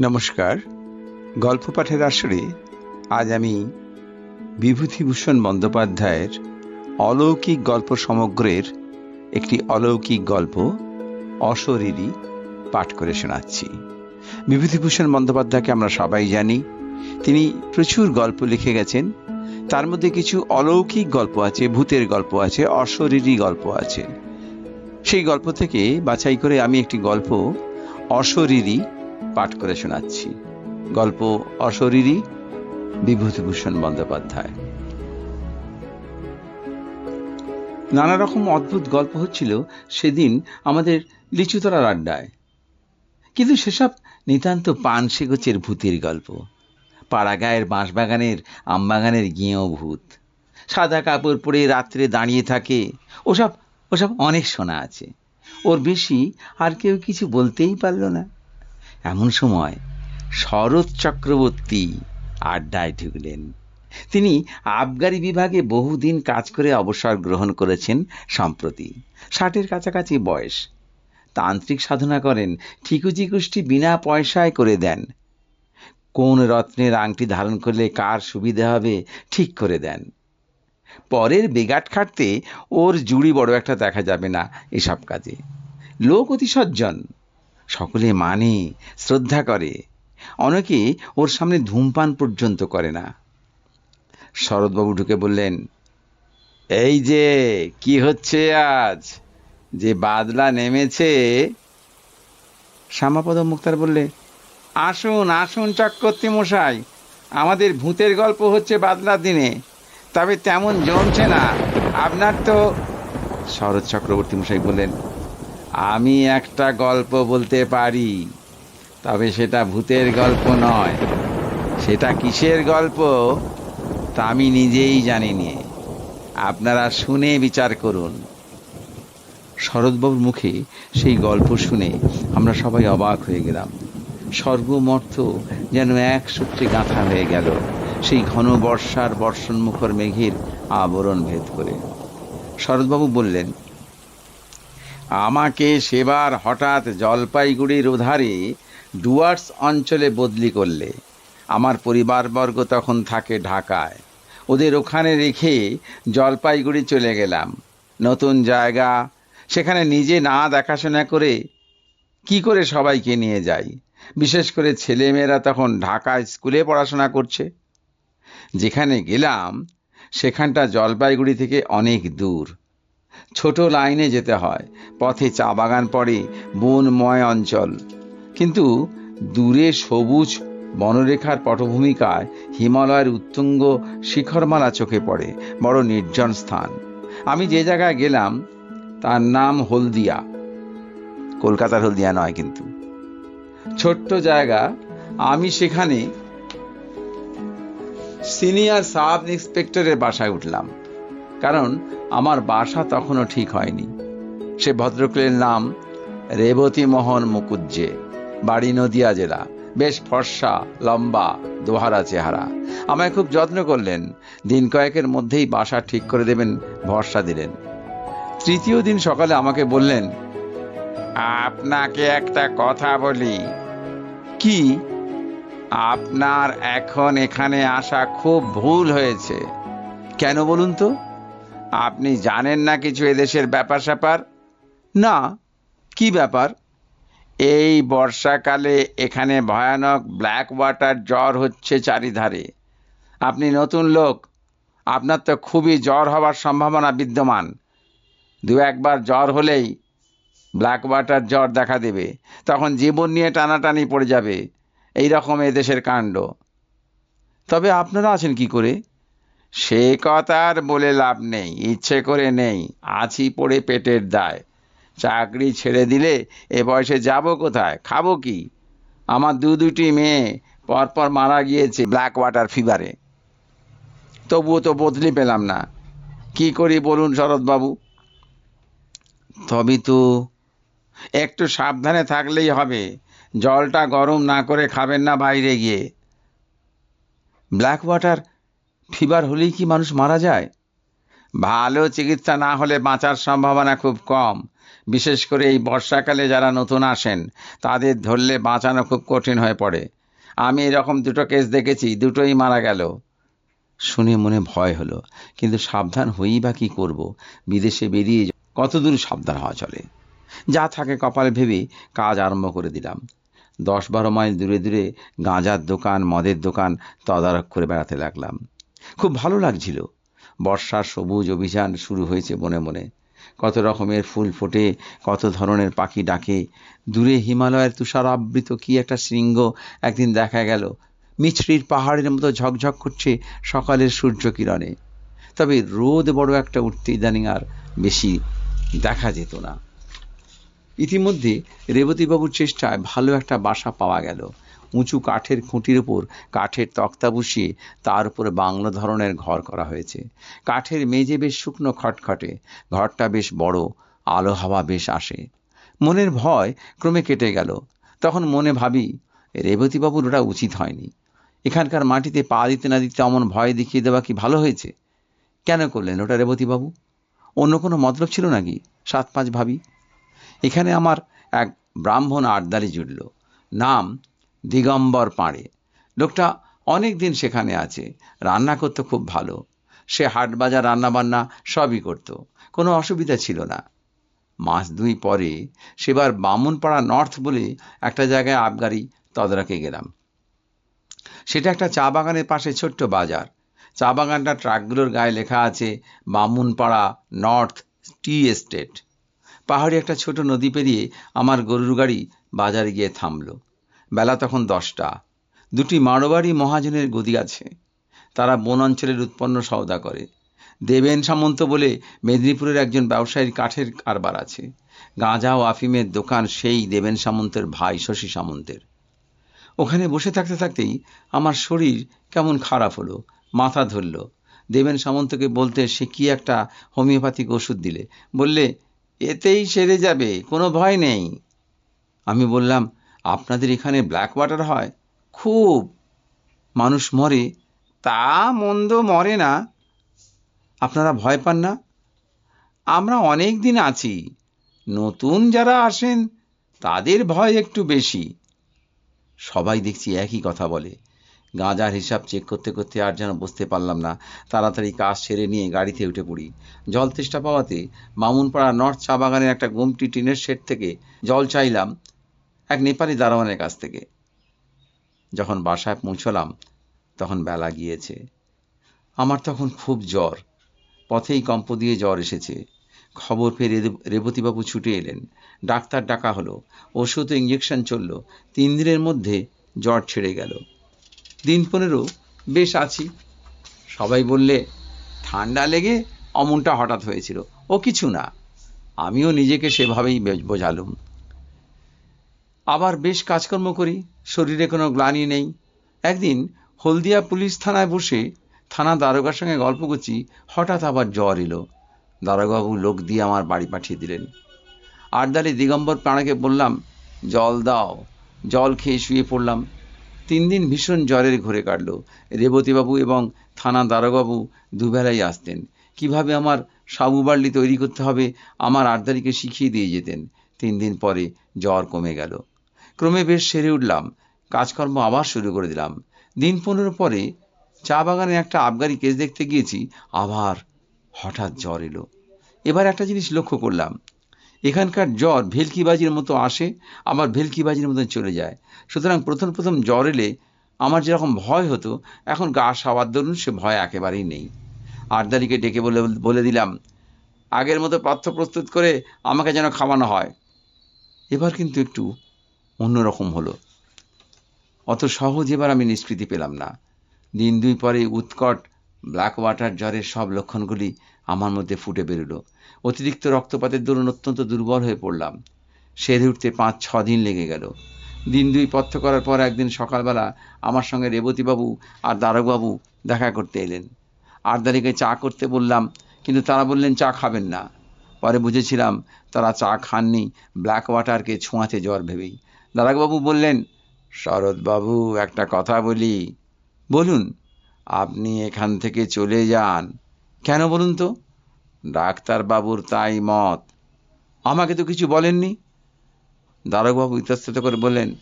নমস্কার। গল্প পাঠের আসরে আজ আমি বিভূতিভূষণ বন্দ্যোপাধ্যায়ের অলৌকিক গল্প সমগ্রের একটি অলৌকিক গল্প, অশরীরী, পাঠ করে শোনাচ্ছি। বিভূতিভূষণ বন্দ্যোপাধ্যায়কে আমরা সবাই জানি। তিনি প্রচুর গল্প লিখে গেছেন। তার মধ্যে কিছু অলৌকিক গল্প আছে, ভূতের গল্প আছে, অশরীরী গল্প আছে। সেই গল্প থেকে বাছাই করে আমি একটি গল্প, অশরীরী পাঠ করে শোনাচ্ছি। গল্প অশরীরী বিভূতিভূষণ বন্দ্যোপাধ্যায়। নানা রকম অদ্ভুত গল্প হচ্ছিল সেদিন আমাদের লিচুতলার আড্ডায়। কিন্তু সেসব নিতান্ত পান সেগোচের ভূতের গল্প। পাড়াগায়ের বাঁশবাগানের, আমবাগানের গেঁয়ো ভূত। সাদা কাপড় পরে রাত্রে দাঁড়িয়ে থাকে, ওসব ওসব অনেক শোনা আছে। ওর বেশি আর কেউ কিছু বলতেই পারল না। এমন সময় শরৎ চক্রবর্তী আড্ডায় ঢুকলেন। তিনি আবগারি বিভাগে বহুদিন কাজ করে অবসর গ্রহণ করেছেন সম্প্রতি। ষাটের কাছাকাছি বয়স। তান্ত্রিক সাধনা করেন, ঠিকুজি কুষ্টি বিনা পয়সায় করে দেন। কোন রত্নের আংটি ধারণ করলে কার সুবিধা হবে, ঠিক করে দেন। পরের বেগাট খাটতে ওর জুড়ি বড় একটা দেখা যাবে না এসব কাজে। লোক অতি সজ্জন। সকলে মানে শ্রদ্ধা করে। অনেকে ওর সামনে ধূমপান পর্যন্ত করে না। শরৎবাবু ঢুকে বললেন, এই যে, কি হচ্ছে আজ? যে বাদলা নেমেছে? শ্যামাপদ মুক্তার বললে, আসুন আসুন চক্রবর্তী মশাই, আমাদের ভূতের গল্প হচ্ছে বাদলার দিনে, তবে তেমন জমছে না। আপনার তো শরৎ চক্রবর্তী মশাই বললেন আমি একটা গল্প বলতে পারি, তবে সেটা ভূতের গল্প নয়। সেটা কিসের গল্প, তা আমি নিজেই জানি নে। আপনারা শুনে বিচার করুন। শরৎবাবুর মুখে সেই গল্প শুনে আমরা সবাই অবাক হয়ে গেলাম। স্বর্গমর্থ যেন এক সূত্রে গাঁথা হয়ে গেল সেই ঘন বর্ষার বর্ষণমুখর মেঘের আবরণ ভেদ করে। শরৎবাবু বললেন আমাকে সেবার হঠাৎ জলপাইগুড়ির ওধারে ডুয়ার্স অঞ্চলে বদলি করলে। আমার পরিবারবর্গ তখন থাকে ঢাকায়। ওদের ওখানে রেখে জলপাইগুড়ি চলে গেলাম। নতুন জায়গা। সেখানে নিজে না দেখাশোনা করে কি করে সবাইকে নিয়ে যাই? বিশেষ করে ছেলেমেয়েরা তখন ঢাকা স্কুলে পড়াশোনা করছে। যেখানে গেলাম, সেখানটা জলপাইগুড়ি থেকে অনেক দূর। ছোট লাইনে যেতে হয়, পথে চা বাগান পড়ে, বনময় অঞ্চল। কিন্তু দূরে সবুজ বনরেখার পটভূমিকায় হিমালয়ের উত্তুঙ্গ শিখরমালা চোখে পড়ে, বড় নির্জন স্থান। আমি যে জায়গায় গেলাম, তার নাম হলদিয়া। কলকাতার হলদিয়া নয় কিন্তু। ছোট্ট জায়গা, আমি সেখানে সিনিয়র সাব ইন্সপেক্টরের বাসায় উঠলাম। কারণ আমার বাসা তখনও ঠিক হয়নি। সে ভদ্রকুলের নাম রেবতী মোহন মুকুজ্জে, বাড়ি নদিয়া জেলা। বেশ ফর্সা, লম্বা, দোহারা চেহারা। আমায় খুব যত্ন করলেন। দিন কয়েকের মধ্যেই বাসা ঠিক করে দেবেন, ভরসা দিলেন। তৃতীয় দিন সকালে আমাকে বললেন, আপনাকে একটা কথা বলি। কি? আপনার এখন এখানে আসা খুব ভুল হয়েছে। কেন বলুন তো? আপনি জানেন না কিছু এদেশের ব্যাপার স্যাপার? না। কি ব্যাপার? এই বর্ষাকালে এখানে ভয়ানক ব্ল্যাক ওয়াটার জ্বর হচ্ছে চারিধারে। আপনি নতুন লোক। আপনার তো খুবই জ্বর হওয়ার সম্ভাবনা বিদ্যমান। দু একবার জ্বর হলেই ব্ল্যাক ওয়াটার জ্বর দেখা দেবে। তখন জীবন নিয়ে টানাটানি পড়ে যাবে। এই রকম এদেশের কাণ্ড। তবে আপনারা আছেন কি করে? সে কথা আর বলে লাভ নেই, ইচ্ছে করে নেই, আছি পড়ে পেটের দায়। চাকরি ছেড়ে দিলে এ বয়সে যাব কোথায়, খাব কি? আমার দু দুটি মেয়ে পরপর মারা গিয়েছে ব্ল্যাক ওয়াটার ফিভারে। তবুও তো বদলি পেলাম না। কি করি বলুন শরৎবাবু? তবে তো একটু সাবধানে থাকলেই হবে। জলটা গরম না করে খাবেন না বাইরে গিয়ে। ব্ল্যাক ওয়াটার ফিভার হলেই কি মানুষ মারা যায়? ভালো চিকিৎসা না হলে বাঁচার সম্ভাবনা খুব কম। বিশেষ করে এই বর্ষাকালে যারা নতুন আসেন, তাদের ধরলে বাঁচানো খুব কঠিন হয়ে পড়ে। আমি এরকম দুটো কেস দেখেছি, দুটোই মারা গেল। শুনে মনে ভয় হলো, কিন্তু সাবধান হয়েই বা কী করব? বিদেশে বেরিয়ে কতদূর সাবধান হওয়া চলে? যা থাকে কপালে ভেবে কাজ আরম্ভ করে দিলাম। দশ বারো মাইল দূরে দূরে গাঁজার দোকান, মদের দোকান তদারক করে বেড়াতে লাগলাম। খুব ভালো লাগছিল। বর্ষার সবুজ অভিযান শুরু হয়েছে মনে মনে। কত রকমের ফুল ফোটে, কত ধরনের পাখি ডাকে। দূরে হিমালয়ের তুষার আবৃত কি একটা শৃঙ্গ একদিন দেখা গেল। মিছরির পাহাড়ের মতো ঝকঝক করছে সকালের সূর্য কিরণে তবে রোদ বড় একটা উঠতে ইদানিং আর বেশি দেখা যেত না। ইতিমধ্যে রেবতীবাবুর চেষ্টায় ভালো একটা বাসা পাওয়া গেল। উঁচু কাঠের খুঁটির উপর কাঠের তক্তা বসিয়ে তার উপরে বাংলো ধরনের ঘর করা হয়েছে। কাঠের মেঝে বেশ শুকনো খটখটে। ঘরটা বেশ বড়, আলো হাওয়া বেশ আসে। মনের ভয় ক্রমে কেটে গেল। তখন মনে ভাবি, রেবতীবাবুর ওটা উচিত হয়নি। এখানকার মাটিতে পা দিতে না দিতে অমন ভয় দেখিয়ে দেওয়া কি ভালো হয়েছে? কেন করলেন ওটা রেবতীবাবু? অন্য কোনো মতলব ছিল নাকি? সাত পাঁচ ভাবি। এখানে আমার এক ব্রাহ্মণ আড্ডালি জুটল। নাম দিগম্বর পাঁড়ে। লোকটা অনেক দিন সেখানে আছে। রান্না করতো খুব ভালো। সে হাট বাজার, রান্নাবান্না সবই করত। কোনো অসুবিধা ছিল না। মাস দুই পরে সেবার বামুনপাড়া নর্থ বলে একটা জায়গায় আবগারি তদারকে গেলাম। সেটা একটা চা বাগানের পাশে ছোট্ট বাজার। চা বাগানটা ট্রাকগুলোর গায়ে লেখা আছে, বামুনপাড়া নর্থ টি এস্টেট। পাহাড়ি একটা ছোট নদী পেরিয়ে আমার গরুর গাড়ি বাজারে গিয়ে থামলো। বেলা তখন দশটা। দুটি মারোবাড়ি মহাজনের গদি আছে। তারা বন অঞ্চলের উৎপন্ন সওদা করে। দেবেন সামন্ত বলে মেদিনীপুরের একজন ব্যবসায়ীর কাঠের কারবার আছে। গাঁজা ও আফিমের দোকান সেই দেবেন সামন্তের ভাই শশী সামন্তের। ওখানে বসে থাকতে থাকতেই আমার শরীর কেমন খারাপ হলো, মাথা ধরল। দেবেন সামন্তকে বলতে সে কি একটা হোমিওপ্যাথিক ওষুধ দিলে। বললে, এতেই সেরে যাবে, কোনো ভয় নেই। আমি বললাম আপনাদের এখানে ব্ল্যাক ওয়াটার হয়? খুব। মানুষ মরে। তা মন্দ মরে না। আপনারা ভয় পান না? আমরা অনেক দিন আছি। নতুন যারা আসেন, তাদের ভয় একটু বেশি। সবাই দেখছি একই কথা বলে। গাঁজার হিসাব চেক করতে করতে আর যেন বুঝতে পারলাম না। তাড়াতাড়ি কাজ সেরে নিয়ে গাড়িতে উঠে পড়ি। জল তেষ্টা পাওয়াতে মামুনপাড়া নর্থ চা বাগানের একটা গুমটি টিনের শেড থেকে জল চাইলাম। এক নেপালি দারোয়ানের কাছ থেকে। যখন বাসায় পৌঁছলাম, তখন বেলা গিয়েছে। আমার তখন খুব জ্বর। পথেই কম্প দিয়ে জ্বর এসেছে। খবর পেয়ে রেবতীবাবু ছুটে এলেন। ডাক্তার ডাকা হলো। ওষুধ ইঞ্জেকশন চলল। তিন দিনের মধ্যে জ্বর ছেড়ে গেল। দিন পনেরো, বেশ আছি। সবাই বললে, ঠান্ডা লেগে অমনটা হঠাৎ হয়েছিল। ও কিছু না। আমিও নিজেকে সেভাবেই বোঝালুম। আবার বেশ কাজকর্ম করি, শরীরে কোনো গ্লানি নেই। একদিন হলদিয়া পুলিশ থানায় বসে থানা দারোগার সঙ্গে গল্প করছি, হঠাৎ আবার জ্বর এলো। দারোগাবু লোক দিয়ে আমার বাড়ি পাঠিয়ে দিলেন। আটদালি দিগম্বর প্রাণাকে বললাম, জল দাও, জল খেয়ে শুয়ে পড়লাম। তিন দিন ভীষণ জ্বরের ঘুরে কাটল। রেবতীবাবু এবং থানা দারোগাবু দুবেলাই আসতেন। কীভাবে আমার সাবু বার্লি তৈরি করতে হবে, আমার আটদালিকে শিখিয়ে দিয়ে যেতেন। তিন দিন পরে জ্বর কমে গেল। ক্রমে বেশ সেরে উঠলাম। কাজকর্ম আবার শুরু করে দিলাম। দিন পনেরো পরে চা বাগানে একটা আবগারি কেস দেখতে গিয়েছি, আবার হঠাৎ জ্বর এলো। এবার একটা জিনিস লক্ষ্য করলাম। এখানকার জ্বর ভেলকিবাজির মতো আসে, আবার ভেলকিবাজির মতো চলে যায়। সুতরাং প্রথম প্রথম জ্বর এলে আমার যেরকম ভয় হতো, এখন গা সাওয়ার দরুন সে ভয় একেবারেই নেই। আটদারিকে ডেকে বলে বলে দিলাম, আগের মতো পাথ্য প্রস্তুত করে আমাকে যেন খাওয়ানো হয়। এবার কিন্তু একটু অন্যরকম হলো। অত সহজ এবার আমি নিষ্কৃতি পেলাম না। দিন দুই পরে উৎকট ব্ল্যাক ওয়াটার জ্বরের সব লক্ষণগুলি আমার মধ্যে ফুটে বেরোলো। অতিরিক্ত রক্তপাতের দরুন অত্যন্ত দুর্বল হয়ে পড়লাম। সেরে উঠতে পাঁচ, ছ দিন লেগে গেল। দিন দুই পথ্য করার পর একদিন সকালবেলা আমার সঙ্গে রেবতীবাবু আর দারকবাবু দেখা করতে এলেন। আটদারিকে চা করতে বললাম, কিন্তু তারা বললেন, চা খাবেন না। পরে বুঝেছিলাম তারা চা খাননি ব্ল্যাক ওয়াটারকে ছোঁয়াতে জ্বর ভেবেই। দাদাবাবু বললেন, শরৎবাবু, একটা কথা বলি। বলুন, আপনি এখান থেকে চলে যান। কেন বলুন তো? ডাক্তারবাবুর তাই মত। আমাকে তো কিছু বলেননি। দারোগাবু ইতস্তত করে বললেন,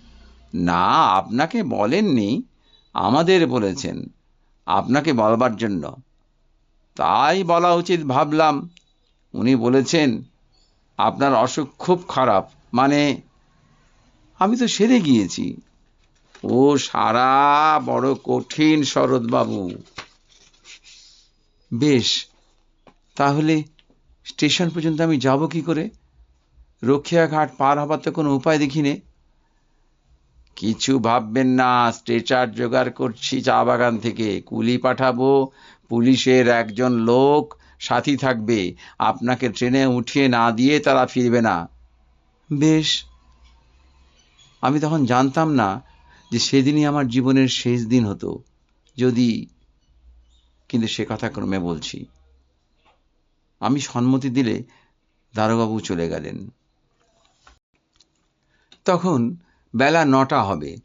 না, আপনাকে বলেননি, আমাদের বলেছেন, আপনাকে বলবার জন্য। তাই বলা উচিত ভাবলাম। উনি বলেছেন, আপনার অসুখ খুব খারাপ মানে আমি তো সেরে গিয়েছি। ও সারা বড় কঠিন শরৎবাবু। বেশ, তাহলে স্টেশন পর্যন্ত আমি যাব কি করে? রক্ষিয়াঘাট পার হবার তো কোনো উপায় দেখি নে কিছু ভাববেন না, স্ট্রেচার জোগাড় করছি চা বাগান থেকে। কুলি পাঠাবো, পুলিশের একজন লোক, সাথী থাকবে। আপনাকে ট্রেনে উঠিয়ে না দিয়ে তারা ফিরবে না। বেশ আমি তখন জানতাম না যে সেদিনই আমার জীবনের শেষ দিন হতো। যদি কিন্তু সে কথা ক্রমে বলছি। আমি সম্মতি দিলে দারোগাবু চলে গেলেন। তখন বেলা নটা হবে।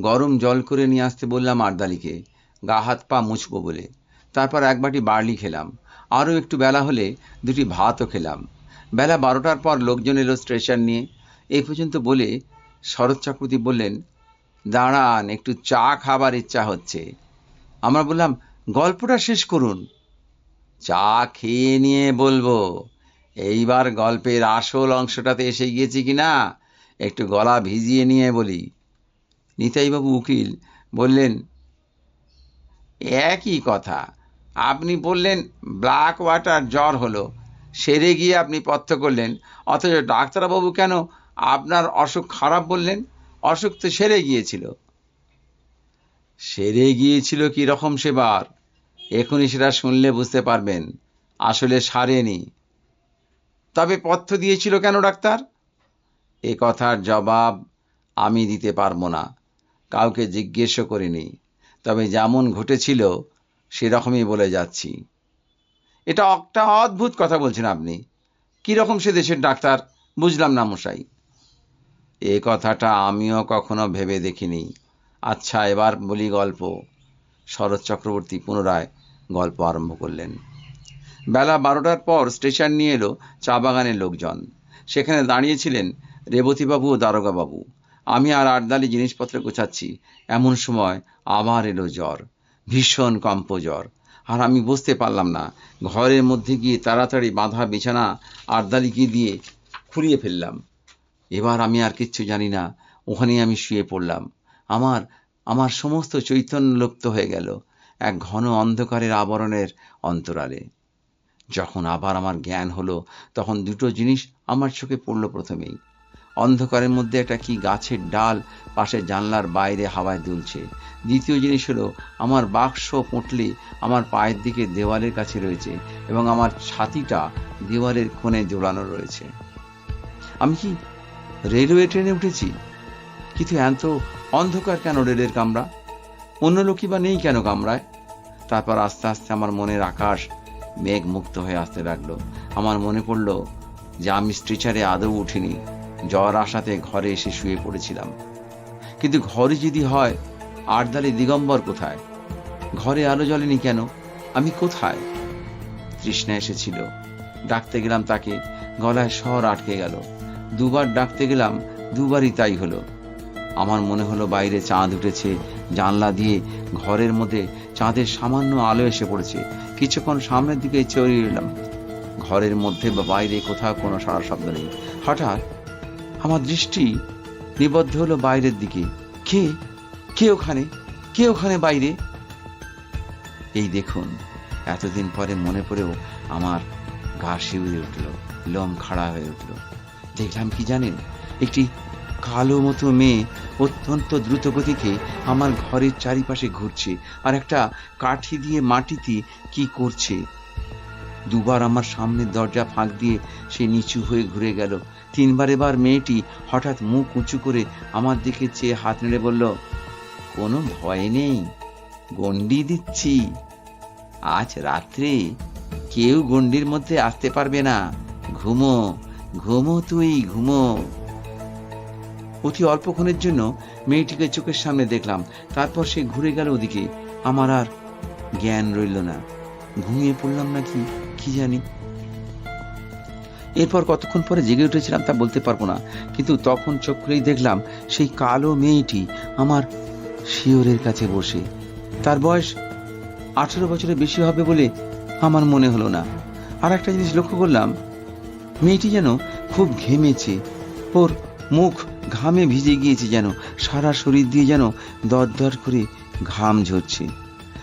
গরম জল করে নিয়ে আসতে বললাম আর্দালিকে, গা হাত পা মুছবো বলে। তারপর এক বাটি বার্লি খেলাম। আরও একটু বেলা হলে দুটি ভাতও খেলাম। বেলা বারোটার পর লোকজন এলো স্টেশন নিয়ে। এই পর্যন্ত বলে শরৎ চক্রবর্তী বললেন, দাঁড়ান, একটু চা খাবার ইচ্ছা হচ্ছে। আমরা বললাম, গল্পটা শেষ করুন। চা খেয়ে নিয়ে বলব। এইবার গল্পের আসল অংশটাতে এসে গিয়েছি কি না, একটু গলা ভিজিয়ে নিয়ে বলি। নিতাইবাবু উকিল বললেন, একই কথা। আপনি বললেন, ব্ল্যাক ওয়াটার জ্বর হলো। সেরে গিয়ে আপনি পথ্য করলেন। অথচ ডাক্তারবাবু কেন আপনার অসুখ খারাপ বললেন, অসুখ তো সেরে গিয়েছিল। সেরে গিয়েছিল কি রকম সেবার এখনই সেটা শুনলে বুঝতে পারবেন, আসলে সারেনি। তবে পথ্য দিয়েছিল কেন ডাক্তার? এ কথার জবাব আমি দিতে পারব না, কাউকে জিজ্ঞেসও করিনি। তবে যেমন ঘটেছিল, সেরকমই বলে যাচ্ছি। এটা একটা অদ্ভুত কথা বলছেন আপনি। কীরকম সে দেশের ডাক্তার, বুঝলাম না মশাই। এ কথাটা আমিও কখনো ভেবে দেখিনি। আচ্ছা এবার বলি গল্প। শরৎ চক্রবর্তী পুনরায় গল্প আরম্ভ করলেন। বেলা বারোটার পর স্টেশন নিয়ে এলো চা বাগানের লোকজন। সেখানে দাঁড়িয়েছিলেন রেবতীবাবু ও দারোগাবাবু আমি আর আটদালি জিনিসপত্র গোছাচ্ছি। এমন সময় আবার এলো জ্বর। ভীষণ কম্প জ্বর আর আমি বুঝতে পারলাম না, ঘরের মধ্যে গিয়ে তাড়াতাড়ি বাঁধা বিছানা আটদালিকে দিয়ে খুলিয়ে ফেললাম। এবার আমি আর কিচ্ছু জানি না। ওখানেই আমি শুয়ে পড়লাম। আমার আমার সমস্ত চৈতন্য লুপ্ত হয়ে গেল এক ঘন অন্ধকারের আবরণের অন্তরালে। যখন আবার আমার জ্ঞান হলো, তখন দুটো জিনিস আমার চোখে পড়ল প্রথমেই। অন্ধকারের মধ্যে একটা কি গাছের ডাল পাশে জানলার বাইরে হাওয়ায় দুলছে। দ্বিতীয় জিনিস হলো, আমার বাক্স পুঁটলি আমার পায়ের দিকে দেওয়ালের কাছে রয়েছে এবং আমার ছাতিটা দেওয়ালের কোণে জোড়ানো রয়েছে। আমি কি রেলওয়ে ট্রেনে উঠেছি। কিন্তু এত অন্ধকার কেন রেলের কামরা? অন্য লোকই বা নেই কেন কামরায়? তারপর আস্তে আস্তে আমার মনের আকাশ মেঘ মুক্ত হয়ে আসতে লাগল। আমার মনে পড়ল যে আমি স্ট্রেচারে আদৌ উঠিনি, জ্বর আসাতে ঘরে এসে শুয়ে পড়েছিলাম। কিন্তু ঘরে যদি হয় আটদালি দিগম্বর কোথায়? ঘরে আলো জ্বলেনি কেন? আমি কোথায়? তৃষ্ণা এসেছিল। ডাকতে গেলাম তাকে, গলায় স্বর আটকে গেল। দুবার ডাকতে গেলাম, দুবারই তাই হলো। আমার মনে হলো বাইরে চাঁদ উঠেছে, জানলা দিয়ে ঘরের মধ্যে চাঁদের সামান্য আলো এসে পড়েছে। কিছুক্ষণ সামনের দিকে চড়িয়ে এলাম। ঘরের মধ্যে বা বাইরে কোথাও কোনো সারা শব্দ নেই। হঠাৎ আমার দৃষ্টি নিবদ্ধ হলো বাইরের দিকে। কে? কে ওখানে? কে ওখানে বাইরে? এই দেখুন, এতদিন পরে মনে পড়েও আমার গা শিউরে উঠল, লোম খাড়া হয়ে উঠল। দেখলাম কি জানেন? একটি কালো মতো মেয়ে অত্যন্ত দ্রুত গতিতে আমার ঘরের চারিপাশে ঘুরছে আর একটা কাঠি দিয়ে মাটিতে কি করছে। দুবার আমার সামনের দরজা ফাঁক দিয়ে সে নিচু হয়ে ঘুরে গেল। তিনবার এবার মেয়েটি হঠাৎ মুখ উঁচু করে আমার দিকে চেয়ে হাত নেড়ে বলল, কোনো ভয় নেই গন্ডি দিচ্ছি। আজ রাত্রে কেউ গন্ডির মধ্যে আসতে পারবে না। ঘুমো। ঘুমো তুই, ঘুমো। অতি অল্পক্ষণের জন্য মেয়েটিকে চোখের সামনে দেখলাম। তারপর সে ঘুরে গেল ওদিকে। আমার আর জ্ঞান রইল না। ঘুমিয়ে পড়লাম নাকি, কি জানি। এরপর কতক্ষণ পরে জেগে উঠেছিলাম তা বলতে পারব না। কিন্তু তখন চোখ দেখলাম সেই কালো মেয়েটি আমার শিওরের কাছে বসে। তার বয়স আঠেরো বছরের বেশি হবে বলে আমার মনে হলো না। আর একটা জিনিস লক্ষ্য করলাম মেয়েটি যেন খুব ঘেমেছে। ওর মুখ ঘামে ভিজে গিয়েছে যেন, সারা শরীর দিয়ে যেন দরদর করে ঘাম ঝরছে।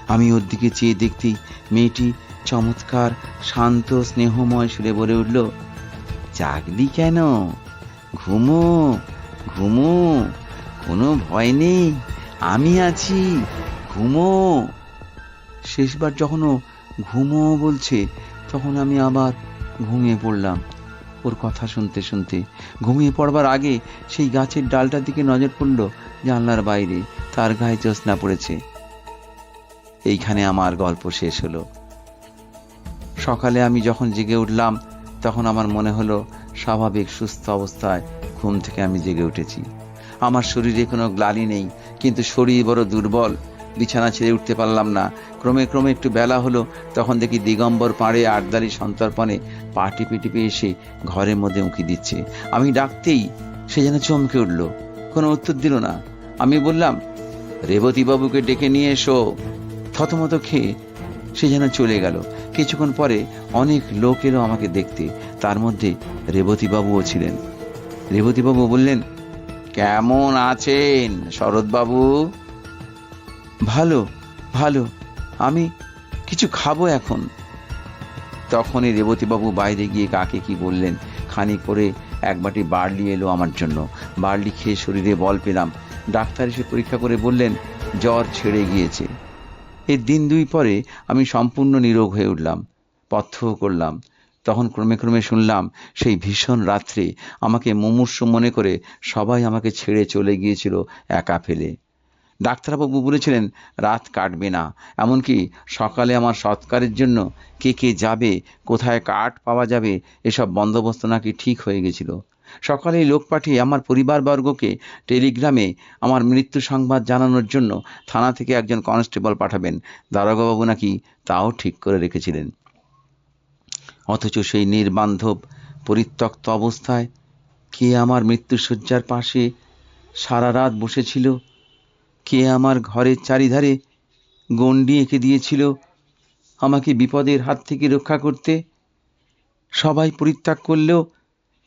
আমি ওর দিকে চেয়ে দেখতেই মেয়েটি চমৎকার, শান্ত, স্নেহময় সুরে বলে উঠল, জাগলি কেন? ঘুমো ঘুমো, কোনো ভয় নেই, আমি আছি, ঘুমো। শেষবার যখন ও ঘুমো বলছে, তখন আমি আবার ঘুমিয়ে পড়লাম। ওর কথা শুনতে শুনতে ঘুমিয়ে পড়বার আগে সেই গাছের ডালটার দিকে নজর পড়ল জানলার বাইরে, তার গায়ে জ্যোৎস্না পড়েছে। এইখানে আমার গল্প শেষ হলো। সকালে আমি যখন জেগে উঠলাম, তখন আমার মনে হলো স্বাভাবিক সুস্থ অবস্থায় ঘুম থেকে আমি জেগে উঠেছি। আমার শরীরে কোনো গ্লানি নেই, কিন্তু শরীর বড় দুর্বল। বিছানা ছেড়ে উঠতে পারলাম না। ক্রমে ক্রমে একটু বেলা হলো, তখন দেখি দিগম্বর পাড়ে আটদালি সন্তর্পণে পা টিপে টিপে এসে ঘরের মধ্যে উঁকি দিচ্ছে। আমি ডাকতেই সে যেন চমকে উঠল। কোনো উত্তর দিল না। আমি বললাম রেবতী বাবুকে ডেকে নিয়ে এসো। থতমত খেয়ে সে যেন চলে গেল। কিছুক্ষণ পরে অনেক লোক এলো আমাকে দেখতে। তার মধ্যে রেবতীবাবুও ছিলেন। রেবতীবাবু বললেন, কেমন আছেন শরৎবাবু? ভালো ভালো, আমি কিছু খাব এখন। তখনই রেবতীবাবু বাইরে গিয়ে কাকে কি বললেন খানি করে এক বাটি বার্লি এলো আমার জন্য। বার্লি খেয়ে শরীরে বল পেলাম। ডাক্তার এসে পরীক্ষা করে বললেন, জ্বর ছেড়ে গিয়েছে। এর দিন দুই পরে আমি সম্পূর্ণ নিরোগ হয়ে উঠলাম পথ্য করলাম। তখন ক্রমে ক্রমে শুনলাম, সেই ভীষণ রাত্রে আমাকে মুমূর্ষু মনে করে সবাই আমাকে ছেড়ে চলে গিয়েছিল একা ফেলে। ডাক্তারবাবু বলেছিলেন, রাত কাটবে না। এমনকি সকালে আমার সৎকারের জন্য কে কে যাবে, কোথায় কাঠ পাওয়া যাবে, এসব বন্দোবস্ত নাকি ঠিক হয়ে গেছিল। সকালেই লোক পাঠিয়ে আমার পরিবারবর্গকে টেলিগ্রামে আমার মৃত্যু সংবাদ জানানোর জন্য থানা থেকে একজন কনস্টেবল পাঠাবেন। দারোগাবাবু নাকি তাও ঠিক করে রেখেছিলেন। অথচ সেই নির্বান্ধব, পরিত্যক্ত অবস্থায় কে আমার মৃত্যুশয্যার পাশে সারা রাত বসেছিল? কে আমার ঘরের চারিধারে গণ্ডি এঁকে দিয়েছিল আমাকে বিপদের হাত থেকে রক্ষা করতে? সবাই পরিত্যাগ করলেও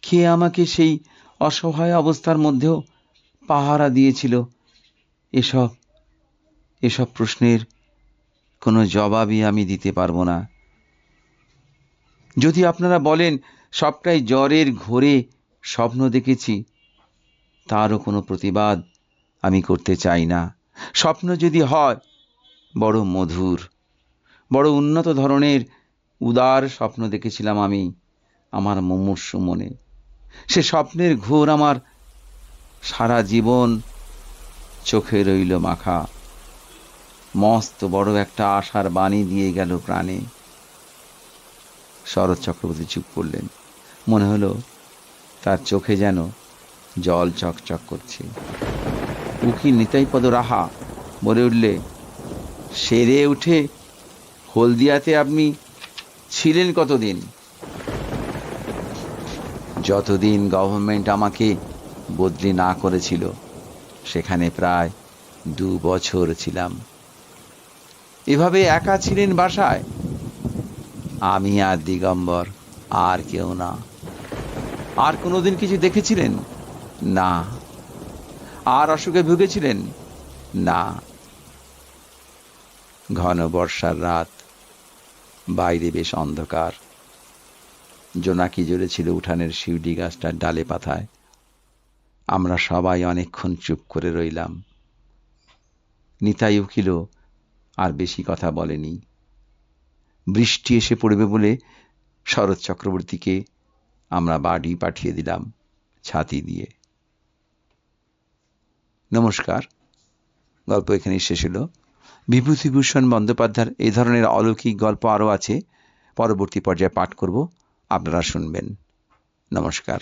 কে আমাকে সেই অসহায় অবস্থার মধ্যেও পাহারা দিয়েছিল? এসব এসব প্রশ্নের কোনো জবাবই আমি দিতে পারব না। যদি আপনারা বলেন, সবটাই জ্বরের ঘোরে স্বপ্ন দেখেছি, তারও কোনো প্রতিবাদ আমি করতে চাই না। স্বপ্ন যদি হয়, বড় মধুর। বড় উন্নত ধরনের, উদার স্বপ্ন দেখেছিলাম আমি আমার মুমূর্ষু মনে। সে স্বপ্নের ঘোর আমার সারা জীবন চোখে রইল মাখা। মস্ত বড় একটা আশার বাণী দিয়ে গেল প্রাণে। শরৎ চক্রবর্তী চুপ করলেন। মনে হলো তার চোখে যেন জল চকচক করছে। উকিল নিতাইপদ রাহা বলে উঠলে, সেরে উঠে হলদিয়াতে আপনি ছিলেন কতদিন? যতদিন গভর্নমেন্ট আমাকে বদলি না করেছিল, সেখানে প্রায় দু বছর ছিলাম। এভাবে একা ছিলেন বাসায়? আমি আর দিগম্বর আর কেউ না। আর কোনোদিন কিছু দেখেছিলেন? না আর অসুখে ভুগেছিলেন? না। ঘন বর্ষার রাত, বাইরে বেশ অন্ধকার। জোনাকি জ্বলেছিল উঠানের শিউডি গাছটার ডালে পাতায়। আমরা সবাই অনেকক্ষণ চুপ করে রইলাম। নিতাই উকিলও আর বেশি কথা বলেনি। বৃষ্টি এসে পড়বে বলে শরৎ চক্রবর্তীকে আমরা বাড়ি পাঠিয়ে দিলাম, ছাতি দিয়ে। নমস্কার। গল্প এখানেই শেষ হল। বিভূতিভূষণ বন্দ্যোপাধ্যায়ের এই ধরনের অলৌকিক গল্প আরও আছে। পরবর্তী পর্যায়ে পাঠ করব। আপনারা শুনবেন। নমস্কার।